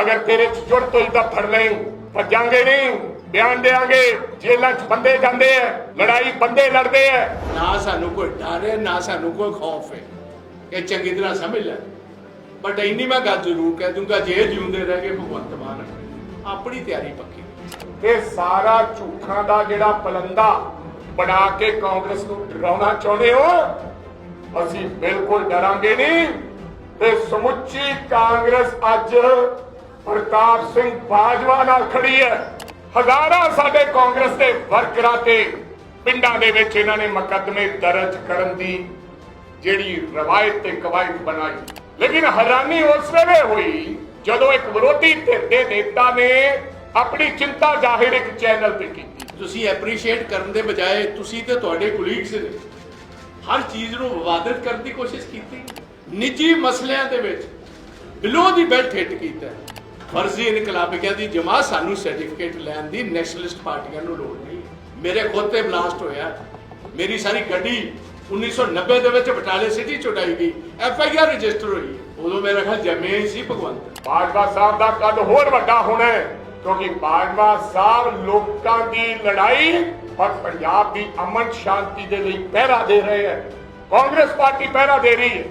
ਅਗਰ ਤੇਰੇ ਹੋਈ ਤਾਂ ਫੜ ਲੈ ਭੱਜਾਂਗੇ ਨਹੀਂ ਬਿਆਨ ਦੇਾਂਗੇ ਜੇਲ੍ਹਾਂ ਚ ਬੰਦੇ ਜਾਂਦੇ ਐ ਲੜਾਈ ਬੰਦੇ ਲੜਦੇ ਐ। ਨਾ ਸਾਨੂੰ ਕੋਈ ਡਰ ਹੈ ਨਾ ਸਾਨੂੰ ਕੋਈ ਖੌਫ ਹੈ। ਇਹ ਚੰਗੀ ਤਰ੍ਹਾਂ ਸਮਝ ਲੈ। ਬਟ ਇੰਨੀ ਮੈਂ ਗੱਲ ਜ਼ਰੂਰ ਕਹਿ ਦੂੰਗਾ ਜੇ ਜਿਉਂਦੇ ਰਹਿ ਗਏ ਭਗਵੰਤ ਮਾਨ ਆਪਣੀ ਤਿਆਰੀ ਪੱਕੀ। ਇਹ ਸਾਰਾ ਝੂਠਾਂ ਦਾ ਜਿਹੜਾ ਪਲੰਦਾ ਬਣਾ ਕੇ ਕਾਂਗਰਸ ਨੂੰ ਡਰਾਉਣਾ ਚਾਹੁੰਦੇ ਹੋ ਅਸੀਂ ਬਿਲਕੁਲ ਡਰਾਂਗੇ ਨਹੀਂ। ਤੇ ਸਮੁੱਚੀ ਕਾਂਗਰਸ ਅੱਜ ਪ੍ਰਤਾਪ ਸਿੰਘ ਬਾਜਵਾ ਨਾਲ ਖੜੀ ਹੈ। ਹਜ਼ਾਰਾਂ ਸਾਡੇ ਕਾਂਗਰਸ ਦੇ ਵਰਕਰਾਂ ਤੇ ਪਿੰਡਾਂ ਦੇ ਵਿੱਚ ਇਹਨਾਂ ਨੇ ਮੁਕੱਦਮੇ ਦਰਜ ਕਰਨ ਦੀ ਜਿਹੜੀ ਰਵਾਇਤ ਤੇ ਕਵਾਇਦ ਬਣਾਈ। ਲੇਕਿਨ ਹੈਰਾਨੀ ਉਸ ਵੇਲੇ ਹੋਈ ਜਦੋਂ ਇੱਕ ਵਿਰੋਧੀ ਧਿਰ ਦੇ ਨੇਤਾ ਨੇ ਆਪਣੀ ਚਿੰਤਾ ਜ਼ਾਹਿਰ ਇੱਕ ਚੈਨਲ ਤੇ ਕੀਤੀ। ਤੁਸੀਂ ਐਪਰੀਸ਼ੀਏਟ ਕਰਨ ਦੇ ਬਜਾਏ ਤੁਸੀਂ ਤੇ ਤੁਹਾਡੇ ਕੁਲੀਗਸ ਨੇ ਹਰ ਚੀਜ਼ ਨੂੰ ਵਿਵਾਦਿਤ ਕਰਨ ਦੀ ਕੋਸ਼ਿਸ਼ ਕੀਤੀ। ਨਿੱਜੀ ਮਸਲਿਆਂ ਦੇ ਵਿੱਚ ਬਿਲੋ ਦੀ ਬੈਲਟ ਹਿੱਟ ਕੀਤਾ। ਫਰਜ਼ੀ ਇਨਕਲਾਬੀਆਂ ਦੀ ਜਮਾ ਸਾਨੂੰ ਸਰਟੀਫਿਕੇਟ ਲੈਣ ਦੀ ਨੈਸ਼ਨਲਿਸਟ ਪਾਰਟੀਆਂ ਨੂੰ ਲੋੜ ਨਹੀਂ। ਮੇਰੇ ਖੁਦ ਤੇ ਬਲਾਸਟ ਹੋਇਆ। ਮੇਰੀ ਸਾਰੀ ਗੱਡੀ 1990 ਦੇ ਵਿੱਚ ਬਟਾਲੇ ਸਿਟੀ ਚ ਉਡਾਈ ਗਈ। ਐਫ ਆਈ ਆਰ ਰਜਿਸਟਰ ਹੋਈ। ਉਦੋਂ ਮੇਰਾ ਖਿਆਲ ਜੰਮਿਆ ਸੀ ਭਗਵੰਤ। ਬਾਜਵਾ ਸਾਹਿਬ ਦਾ ਕੱਦ ਹੋਰ ਵੱਡਾ ਹੋਣਾ ਕਿਉਂਕਿ ਬਾਜਵਾ ਸਾਹਿਬ ਲੋਕਾਂ ਦੀ ਲੜਾਈ ਔਰ ਪੰਜਾਬ ਦੀ ਅਮਨ ਸ਼ਾਂਤੀ ਦੇ ਲਈ ਪਹਿਰਾ ਦੇ ਰਹੇ ਹੈ। ਕਾਂਗਰਸ ਪਾਰਟੀ ਪਹਿਰਾ ਦੇ ਰਹੀ ਹੈ।